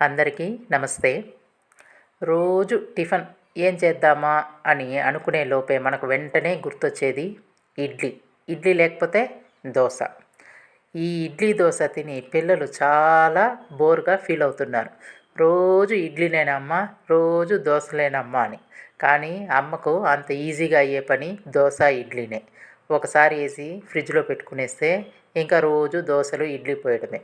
అందరికీ నమస్తే. రోజు టిఫిన్ ఏం చేద్దామా అని అనుకునే లోపే మనకు వెంటనే గుర్తొచ్చేది ఇడ్లీ. ఇడ్లీ లేకపోతే దోశ. ఈ ఇడ్లీ దోశ తిని పిల్లలు చాలా బోర్గా ఫీల్ అవుతున్నారు. రోజు ఇడ్లీనేనమ్మా రోజు దోశలేనమ్మా అని. కానీ అమ్మకు అంత ఈజీగా అయ్యే పని దోశ ఇడ్లీనే. ఒకసారి వేసి ఫ్రిడ్జ్లో పెట్టుకునేస్తే ఇంకా రోజు దోశలు ఇడ్లీ పోయడమే.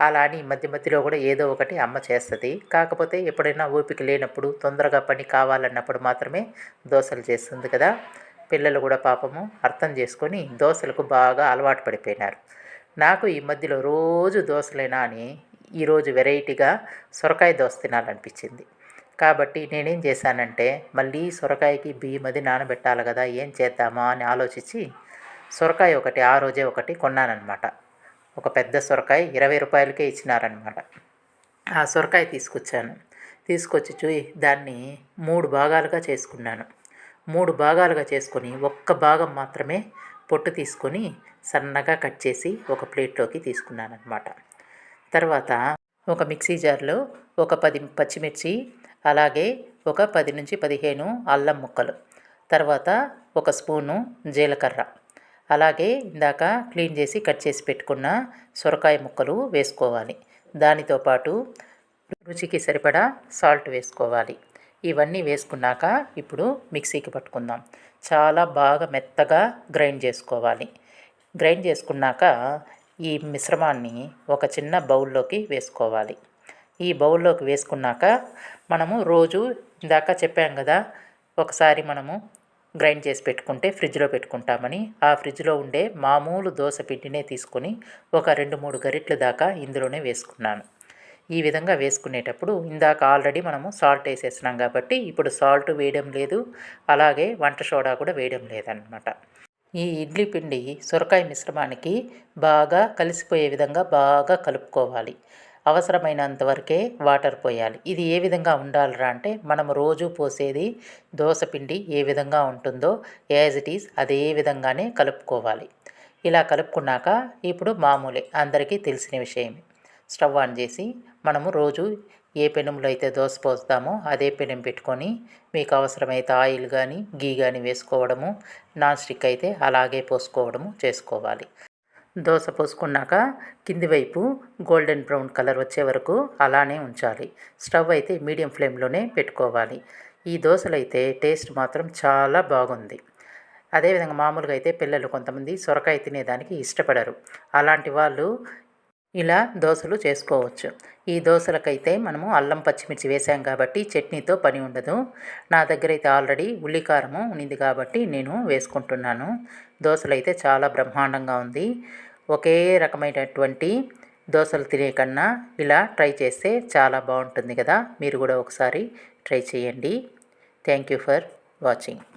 అలా అని మధ్య మధ్యలో కూడా ఏదో ఒకటి అమ్మ చేస్తుంది. కాకపోతే ఎప్పుడైనా ఓపిక లేనప్పుడు తొందరగా పని కావాలన్నప్పుడు మాత్రమే దోశలు చేస్తుంది కదా. పిల్లలు కూడా పాపము అర్థం చేసుకొని దోశలకు బాగా అలవాటు పడిపోయినారు. నాకు ఈ మధ్యలో రోజు దోశలేనా అని ఈరోజు వెరైటీగా సొరకాయ దోశ తినాలనిపించింది. కాబట్టి నేనేం చేశానంటే మళ్ళీ సొరకాయకి బియ్యం అది నానబెట్టాలి కదా ఏం చేద్దామా అని ఆలోచించి సొరకాయ ఒకటి ఆ రోజే ఒకటి కొన్నానమాట ఒక పెద్ద సొరకాయ ఇరవై రూపాయలకే ఇచ్చినారనమాట ఆ సొరకాయ తీసుకొచ్చాను. తీసుకొచ్చి చూయి దాన్ని మూడు భాగాలుగా చేసుకున్నాను. మూడు భాగాలుగా చేసుకొని ఒక్క భాగం మాత్రమే పొట్టు తీసుకొని సన్నగా కట్ చేసి ఒక ప్లేట్లోకి తీసుకున్నాను అనమాట తర్వాత ఒక మిక్సీ జార్లో ఒక పది పచ్చిమిర్చి అలాగే ఒక పది నుంచి పదిహేను అల్లం ముక్కలు తర్వాత ఒక స్పూను జీలకర్ర. అలాగే ఇందాక క్లీన్ చేసి కట్ చేసి పెట్టుకున్న సొరకాయ ముక్కలు వేసుకోవాలి. దానితో పాటు రుచికి సరిపడా సాల్ట్ వేసుకోవాలి. ఇవన్నీ వేసుకున్నాక ఇప్పుడు మిక్సీకి పట్టుకుందాం. చాలా బాగా మెత్తగా గ్రైండ్ చేసుకోవాలి. గ్రైండ్ చేసుకున్నాక ఈ మిశ్రమాన్ని ఒక చిన్న బౌల్లోకి వేసుకోవాలి. ఈ బౌల్లోకి వేసుకున్నాక మనము రోజు ఇందాక చెప్పాం కదా ఒకసారి మనము గ్రైండ్ చేసి పెట్టుకుంటే ఫ్రిడ్జ్లో పెట్టుకుంటామని. ఆ ఫ్రిడ్జ్లో ఉండే మామూలు దోశ పిండినే తీసుకొని ఒక రెండు మూడు గరిటెల దాకా ఇందులోనే వేసుకున్నాను. ఈ విధంగా వేసుకునేటప్పుడు ఇందాక ఆల్రెడీ మనము సాల్ట్ వేసేసినాం కాబట్టి ఇప్పుడు సాల్ట్ వేయడం లేదు అలాగే వంట సోడా కూడా వేయడం లేదనమాట ఈ ఇడ్లీ పిండి సొరకాయ మిశ్రమానికి బాగా కలిసిపోయే విధంగా బాగా కలుపుకోవాలి. అవసరమైనంత వరకే వాటర్ పోయాలి. ఇది ఏ విధంగా ఉండాలిరా అంటే మనం రోజు పోసేది దోశ పిండి ఏ విధంగా ఉంటుందో యాజ్ ఇట్ ఈస్ అదే విధంగానే కలుపుకోవాలి. ఇలా కలుపుకున్నాక ఇప్పుడు మామూలే అందరికీ తెలిసిన విషయమే. స్టవ్ ఆన్ చేసి మనము రోజు ఏ పెనంలో అయితే దోశ పోస్తామో అదే పెనం పెట్టుకొని మీకు అవసరమైతే ఆయిల్ కానీ గీ కానీ వేసుకోవడము నాన్ స్టిక్ అయితే అలాగే పోసుకోవడము చేసుకోవాలి. దోశ పోసుకున్నాక కింది వైపు గోల్డెన్ బ్రౌన్ కలర్ వచ్చే వరకు అలానే ఉంచాలి. స్టవ్ అయితే మీడియం ఫ్లేమ్లోనే పెట్టుకోవాలి. ఈ దోశలు అయితే టేస్ట్ మాత్రం చాలా బాగుంది. అదేవిధంగా మామూలుగా అయితే పిల్లలు కొంతమంది సొరకాయ తినేదానికి ఇష్టపడరు. అలాంటి వాళ్ళు ఇలా దోశలు చేసుకోవచ్చు. ఈ దోశలకైతే మనము అల్లం పచ్చిమిర్చి వేసాం కాబట్టి చట్నీతో పని ఉండదు. నా దగ్గర అయితే ఆల్రెడీ ఉల్లికారము ఉన్నింది కాబట్టి నేను వేసుకుంటున్నాను. దోశలు అయితే చాలా బ్రహ్మాండంగా ఉంది. ఒకే రకమైనటువంటి దోశలు తినే కన్నా ఇలా ట్రై చేస్తే చాలా బాగుంటుంది కదా. మీరు కూడా ఒకసారి ట్రై చేయండి. Thank you for watching.